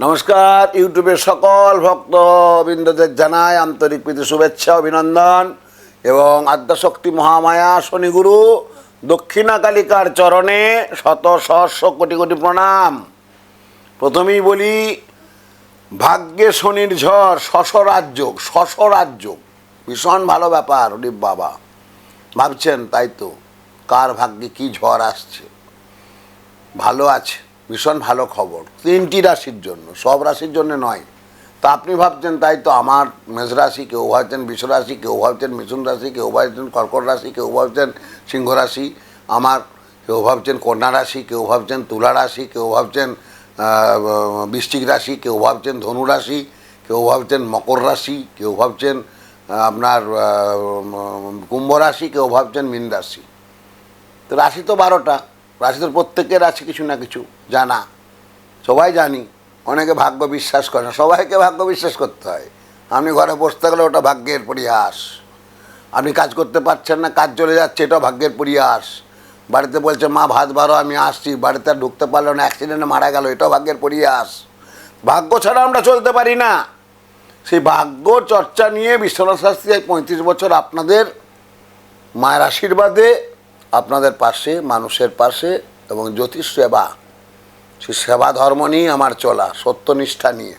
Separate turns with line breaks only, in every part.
নমস্কার, ইউটিউবের সকল ভক্তবৃন্দদের জানায় আন্তরিক প্রীতি, শুভেচ্ছা, অভিনন্দন এবং আদ্যাশক্তি মহামায়া শনিগুরু দক্ষিণা কালিকার চরণে শত সহস্র কোটি কোটি প্রণাম। প্রথমেই বলি, ভাগ্যে শনির ঝড় শশরাজ্য শশরাজ্য ভীষণ ভালো ব্যাপার ওরে বাবা। ভাবছেন, তাই তো, কার ভাগ্যে কি ঝড় আসছে? ভালো আছে। ভীষণ ভালো খবর তিনটি রাশির জন্য সব রাশির জন্য নয় তা আপনি ভাবছেন তাই তো আমার মেষ রাশি কেউ ভাবছেন বিষ রাশি কেউ ভাবছেন মিথুন রাশি কেউ ভাবছেন কর্কট রাশি কেউ ভাবছেন সিংহ রাশি আমার কেউ ভাবছেন কন্যা রাশি কেউ ভাবছেন তুলা রাশি কেউ ভাবছেন বৃশ্চিক রাশি কেউ ভাবছেন ধনু রাশি কেউ ভাবছেন মকর রাশি কেউ ভাবছেন আপনার কুম্ভ রাশি কেউ ভাবছেন মীন রাশি তো রাশি তো বারোটা রাশি তো প্রত্যেকের আছে কিছু না কিছু, জানা। সবাই জানি, অনেকে ভাগ্য বিশ্বাস করে না। সবাইকে ভাগ্য বিশ্বাস করতে হয়। আপনি ঘরে বসে থাকলে ওটা ভাগ্যের পরিহাস। আপনি কাজ করতে পারছেন না, কাজ চলে যাচ্ছে, এটাও ভাগ্যের পরিহাস। বাড়িতে বলছে, মা, ভাত বারো আমি আসছি। বাড়িতে আর ঢুকতে পারল না অ্যাক্সিডেন্টে মারা গেল, এটাও ভাগ্যের পরিহাস। ভাগ্য ছাড়া আমরা চলতে পারি না। সেই ভাগ্য চর্চা নিয়ে বিশ্বনাথ শাস্ত্রী পঁয়ত্রিশ বছর আপনাদের মায়ের আশীর্বাদে আপনাদের পাশে, মানুষের পাশে এবং জ্যোতিষ সেবা সেই সেবা ধর্ম নিয়ে আমার চলা, সত্যনিষ্ঠা নিয়ে।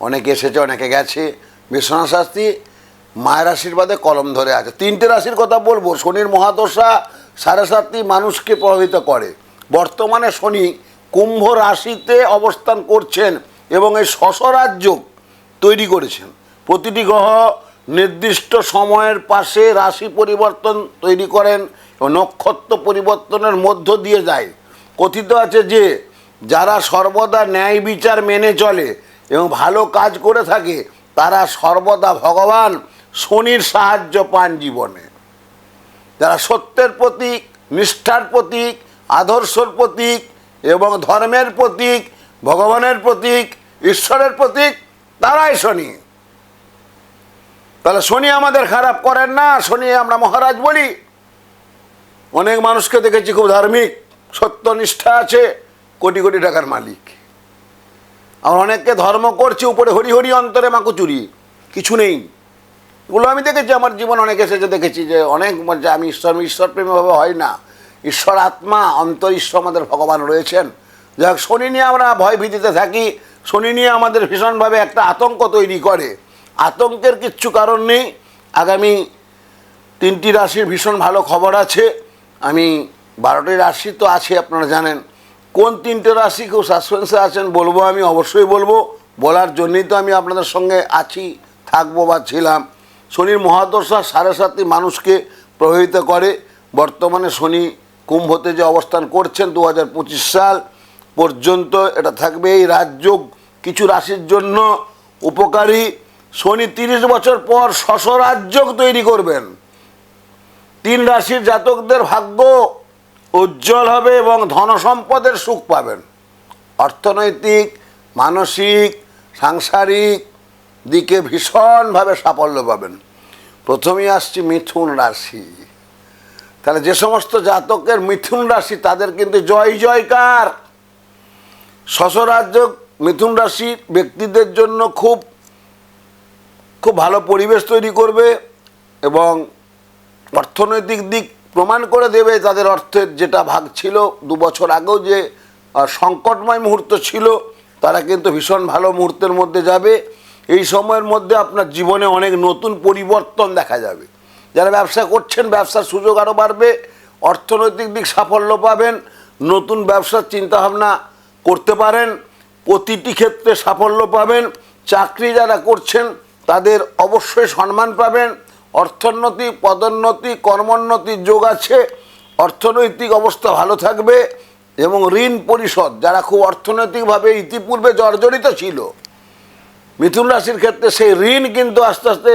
অনেকে এসেছে, অনেকে গেছে। বিশ্বনাথ শাস্ত্রী মায়ের আশীর্বাদে কলম ধরে আছে। তিনটে রাশির কথা বলব। শনির মহাদশা সাড়ে সাতটি মানুষকে প্রভাবিত করে। বর্তমানে শনি কুম্ভ রাশিতে অবস্থান করছেন এবং এই শশরাজ্য তৈরি করেছেন। প্রতিটি গ্রহ নির্দিষ্ট সময়ের পাশে রাশি পরিবর্তন তৈরি করেন। নক্ষত্র পরিবর্তনের মধ্য দিয়ে যায়। কথিত আছে যে, যারা সর্বদা ন্যায় বিচার মেনে চলে এবং ভালো কাজ করে থাকে, তারা সর্বদা ভগবান শনির সাহায্য পান জীবনে। যারা সত্যের প্রতীক, নিষ্ঠার প্রতীক, আদর্শর প্রতীক এবং ধর্মের প্রতীক, ভগবানের প্রতীক, ঈশ্বরের প্রতীক, তারাই শনি। তাহলে শনি আমাদের খারাপ করেন না, শনি আমরা মহারাজ বলি। অনেক মানুষকে দেখেছি খুব ধার্মিক, সত্যনিষ্ঠা আছে, কোটি কোটি টাকার মালিক। আমার অনেককে ধর্ম করছে, উপরে হরি হরি অন্তরে মাকুচুরি কিছু নেই। এগুলো আমি দেখেছি, আমার জীবন অনেক এসেছে, দেখেছি যে অনেক যে আমি ঈশ্বর ঈশ্বর প্রেমীভাবে হয় না। ঈশ্বর আত্মা, অন্তর ঈশ্বর আমাদের ভগবান রয়েছেন। যাই হোক, শনি নিয়ে আমরা ভয় ভীতিতে থাকি। শনি নিয়ে আমাদের ভীষণভাবে একটা আতঙ্ক তৈরি করে। আতঙ্কের কিচ্ছু কারণ নেই। আগামী তিনটি রাশির ভীষণ ভালো খবর আছে। আমি বারোটি রাশি তো আছে, আপনারা জানেন। কোন তিনটে রাশি কেউ সাসপেন্সে আছেন বলব আমি, অবশ্যই বলব। বলার জন্যই তো আমি আপনাদের সঙ্গে আছি, থাকব বা ছিলাম। শনির মহাদশা সাড়ে সাতটি মানুষকে প্রভাবিত করে। বর্তমানে শনি কুম্ভতে যে অবস্থান করছেন দু হাজার পঁচিশ সাল পর্যন্ত এটা থাকবে এই রাজযোগ। কিছু রাশির জন্য উপকারী। শনি তিরিশ বছর পর শশরাজ্যোগ তৈরি করবেন। তিন রাশির জাতকদের ভাগ্য উজ্জ্বল হবে এবং ধন সম্পদের সুখ পাবেন। অর্থনৈতিক, মানসিক, সাংসারিক দিকে ভীষণভাবে সাফল্য পাবেন। প্রথমেই আসছি মিথুন রাশি। তাহলে যে সমস্ত জাতকের মিথুন রাশি, তাদের কিন্তু জয় জয়কার। শশরাজ্য মিথুন রাশির ব্যক্তিদের জন্য খুব খুব ভালো পরিবেশ তৈরি করবে এবং অর্থনৈতিক দিক প্রমাণ করে দেবে তাদের অর্থের যেটা ভাগ ছিল দু বছর আগেও যে সংকটময় মুহূর্ত ছিল, তারা কিন্তু ভীষণ ভালো মুহূর্তের মধ্যে যাবে। এই সময়ের মধ্যে আপনার জীবনে অনেক নতুন পরিবর্তন দেখা যাবে। যারা ব্যবসা করছেন, ব্যবসার সুযোগ আরও বাড়বে, অর্থনৈতিক দিক সাফল্য পাবেন, নতুন ব্যবসার চিন্তাভাবনা করতে পারেন, প্রতিটি ক্ষেত্রে সাফল্য পাবেন, চাকরি যারা করছেন, তাদের অবশ্যই সম্মান পাবেন অর্থোন্নতি, পদোন্নতি কর্মোন্নতির যোগ আছে, অর্থনৈতিক অবস্থা ভালো থাকবে এবং ঋণ পরিশোধ, যারা খুব অর্থনৈতিকভাবে ইতিপূর্বে জর্জরিত ছিল, মিথুন রাশির ক্ষেত্রে সেই ঋণ কিন্তু আস্তে আস্তে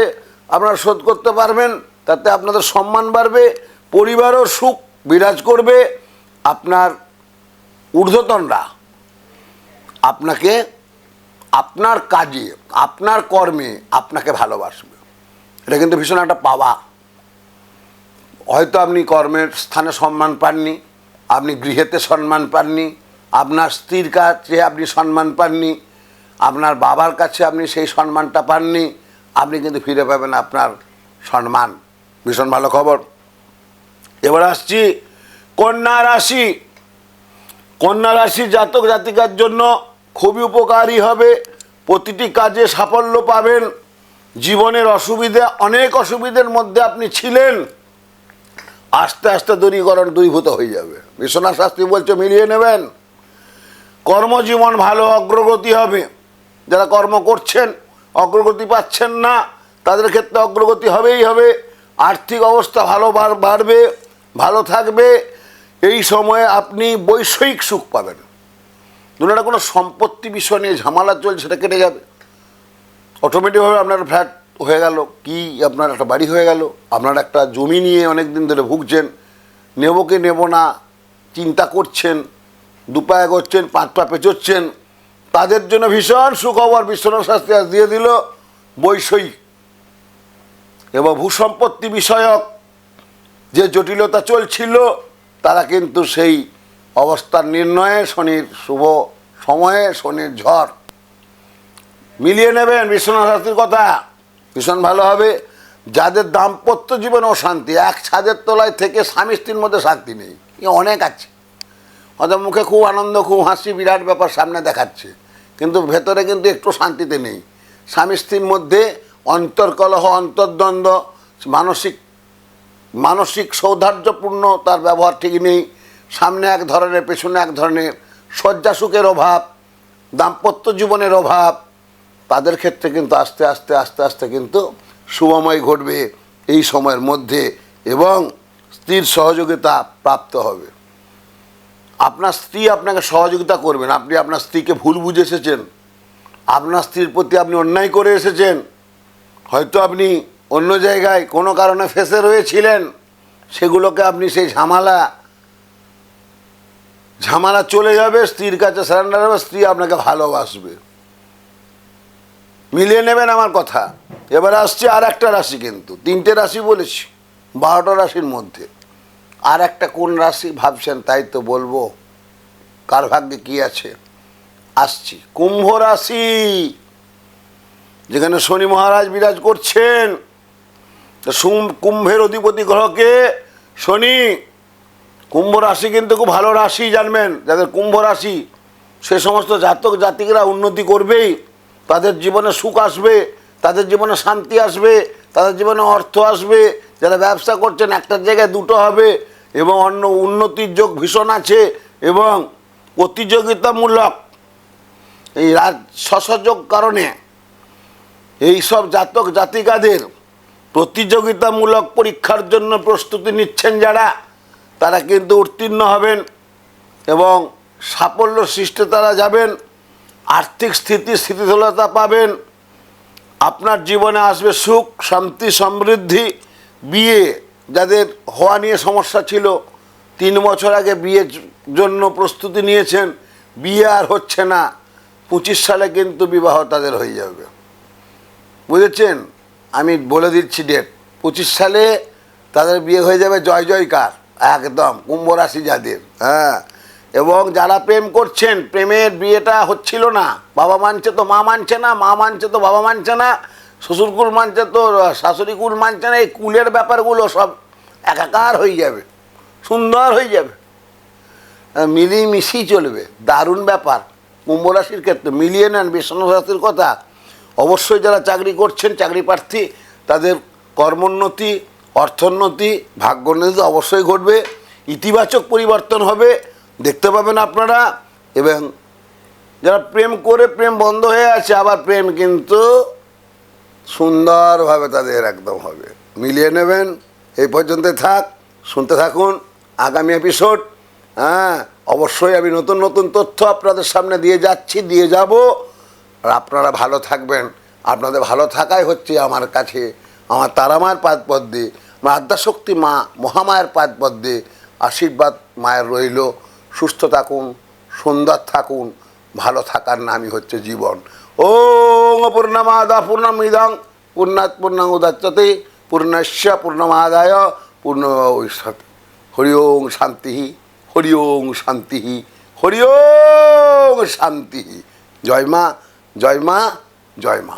আপনারা শোধ করতে পারবেন, তাতে আপনাদের সম্মান বাড়বে, পরিবারও সুখ বিরাজ করবে, আপনার ঊর্ধ্বতনরা, আপনাকে, আপনার কাজে, আপনার কর্মে আপনাকে ভালোবাসবে। এটা কিন্তু ভীষণ একটা পাওয়া। হয়তো আপনি কর্মের স্থানে সম্মান পাননি, আপনি গৃহেতে সম্মান পাননি, আপনার স্ত্রীর কাছে আপনি সম্মান পাননি, আপনার বাবার কাছে আপনি সেই সম্মানটা পাননি, আপনি কিন্তু ফিরে পাবেন আপনার সম্মান। ভীষণ ভালো খবর। এবার আসছি কন্যা রাশি। কন্যা রাশি জাতক জাতিকার জন্য খুবই উপকারী হবে, প্রতিটি কাজে সাফল্য পাবেন। জীবনের অসুবিধে, অনেক অসুবিধের মধ্যে আপনি ছিলেন, আস্তে আস্তে দূরীকরণ দূরীভূত হয়ে যাবে। বিশ্বনাথ শাস্ত্রী বলছে, মিলিয়ে নেবেন। কর্মজীবন ভালো, অগ্রগতি হবে। যারা কর্ম করছেন, অগ্রগতি পাচ্ছেন না, তাদের ক্ষেত্রে অগ্রগতি হবেই হবে। আর্থিক অবস্থা ভালো বাড়- বাড়বে, ভালো থাকবে। এই সময়ে আপনি বৈষয়িক সুখ পাবেন। একটা কোনো সম্পত্তি বিষয় নিয়ে ঝামেলা চলছে, সেটা কেটে যাবে। অটোমেটিকভাবে আপনার ফ্ল্যাট হয়ে গেল, কি আপনার একটা বাড়ি হয়ে গেল, আপনার একটা জমি নিয়ে অনেক দিন ধরে ভুগছেন, নেব কি নেব না, চিন্তা করছেন দুপায়ে করছেন পাঁচ পা পেঁচোচ্ছেন, তাদের জন্য ভীষণ সুখবর বিশ্বনাথ শাস্ত্রী আজ দিয়ে দিল বৈষয়িক এবং ভূসম্পত্তি বিষয়ক যে জটিলতা চলছিল, তারা কিন্তু সেই অবস্থার নির্ণয়ে শনির শুভ সময়ে শনির ঝড় মিলিয়ে নেবেন বিশ্বনাথ শাস্ত্রীর কথা। ভীষণ ভালো হবে। যাদের দাম্পত্য জীবনে অশান্তি, এক ছাদের তলায় থেকে স্বামী স্ত্রীর মধ্যে শান্তি নেই। এ অনেক আছে। হয়তো মুখে খুব আনন্দ, খুব হাসি, বিরাট ব্যাপার সামনে দেখাচ্ছে। কিন্তু ভেতরে কিন্তু একটু শান্তিতে নেই। স্বামী স্ত্রীর মধ্যে অন্তর্কলহ, অন্তর্দ্বন্দ্ব, মানসিক মানসিক সৌধার্যপূর্ণ তার ব্যবহার ঠিক নেই। সামনে এক ধরনের, পেছনে এক ধরনের শয্যাসুখের অভাব, দাম্পত্য জীবনের অভাব তাদের ক্ষেত্রে কিন্তু আস্তে আস্তে আস্তে আস্তে কিন্তু শুভময় ঘটবে এই সময়ের মধ্যে এবং স্ত্রীর সহযোগিতা প্রাপ্ত হবে। আপনার স্ত্রী আপনাকে সহযোগিতা করবেন। আপনি আপনার স্ত্রীকে ভুল বুঝে এসেছেন। আপনার স্ত্রীর প্রতি আপনি অন্যায় করে এসেছেন। হয়তো আপনি অন্য জায়গায় কোনো কারণে ফেসে রয়েছিলেন। সেগুলোকে আপনি সেই ঝামেলা ঝামেলা চলে যাবে, স্ত্রীর কাছে সারেন্ডার হবে, স্ত্রী আপনাকে ভালোবাসবে। মিলিয়ে নেবেন আমার কথা। এবার আসছে আর একটা রাশি কিন্তু, তিনটে রাশি বলেছি, বারোটা রাশির মধ্যে। আর একটা কোন রাশি ভাবছেন তাই তো বলব, কার ভাগ্যে কি আছে? আসছি, কুম্ভ রাশি, যেখানে শনি মহারাজ বিরাজ করছেন। কুম্ভের অধিপতি গ্রহকে শনি, কুম্ভ রাশি কিন্তু খুব ভালো রাশি জানবেন, যাদের কুম্ভ রাশি সে সমস্ত জাতক জাতিকরা উন্নতি করবেই। তাদের জীবনে সুখ আসবে, তাদের জীবনে শান্তি আসবে, তাদের জীবনে অর্থ আসবে, যারা ব্যবসা করছেন একটা জায়গায় দুটো হবে এবং অন্য উন্নতির যোগ ভীষণ আছে এবং প্রতিযোগিতামূলক এই রাজ, সসযোগ কারণে এই সব জাতক জাতিকাদের প্রতিযোগিতামূলক পরীক্ষার জন্য প্রস্তুতি নিচ্ছেন যারা, তারা কিন্তু উত্তীর্ণ হবেন এবং সাফল্য সৃষ্টি তারা যাবেন। আর্থিক স্থিতি স্থিতিশীলতা পাবেন। আপনার জীবনে আসবে সুখ, শান্তি, সমৃদ্ধি। বিয়ে যাদের হওয়া নিয়ে সমস্যা ছিল, তিন বছর আগে বিয়ের জন্য প্রস্তুতি নিয়েছেন, বিয়ে আর হচ্ছে না। পঁচিশ সালে কিন্তু বিবাহ তাদের হয়ে যাবে। বুঝেছেন? আমি বলে দিচ্ছি ডেট পঁচিশ সালে তাদের বিয়ে হয়ে যাবে জয় জয়কার, একদম, কুম্ভ রাশি যাদের হ্যাঁ। এবং যারা প্রেম করছেন, প্রেমের বিয়েটা হচ্ছিল না। বাবা মানছে তো, মা মানছে না, মা মানছে তো, বাবা মানছে না, শ্বশুরকুল মানছে তো শাশুড়ি কুল মানছে না, এই কুলের ব্যাপারগুলো সব একাকার হয়ে যাবে, সুন্দর হয়ে যাবে। মিলিয়ে মিশিয়ে চলবে, দারুণ ব্যাপার। কুম্ভ রাশির ক্ষেত্রে মিলিয়ে নেন বিষ্ণু কথা। অবশ্যই যারা চাকরি করছেন, চাকরি প্রার্থী, তাদের কর্মোন্নতি, অর্থোন্নতি, ভাগ্যোন্নতি অবশ্যই ঘটবে। ইতিবাচক পরিবর্তন হবে দেখতে পাবেন আপনারা। এবং যারা প্রেম করে প্রেম বন্ধ হয়ে আছে, আবার প্রেম কিন্তু সুন্দরভাবে তাদের একদম হবে। মিলিয়ে নেবেন। এই পর্যন্ত থাক। শুনতে থাকুন আগামী এপিসোড হ্যাঁ অবশ্যই আমি নতুন নতুন তথ্য আপনাদের সামনে দিয়ে যাচ্ছি, দিয়ে যাব। আর আপনারা ভালো থাকবেন। আপনাদের ভালো থাকাই হচ্ছে আমার কাছে। আমার তারামায়ের পাদ পদ্মে, আমার আদ্যাশক্তি মা মহামায়ের পাদ পদ্মে আশীর্বাদ মায়ের রইল। সুস্থ থাকুন, সুন্দর থাকুন, ভালো থাকার নামই হচ্ছে জীবন। ও পূর্ণমাদা পূর্ণমিদং, পূর্ণাৎ পূর্ণাং উদাচ্যতে পূর্ণস্য পূর্ণমাদায়, পূর্ণ হরি ওং শান্তি, হরি ওং শান্তি, হরি ওং শান্তি। জয় মা জয় মা জয় মা।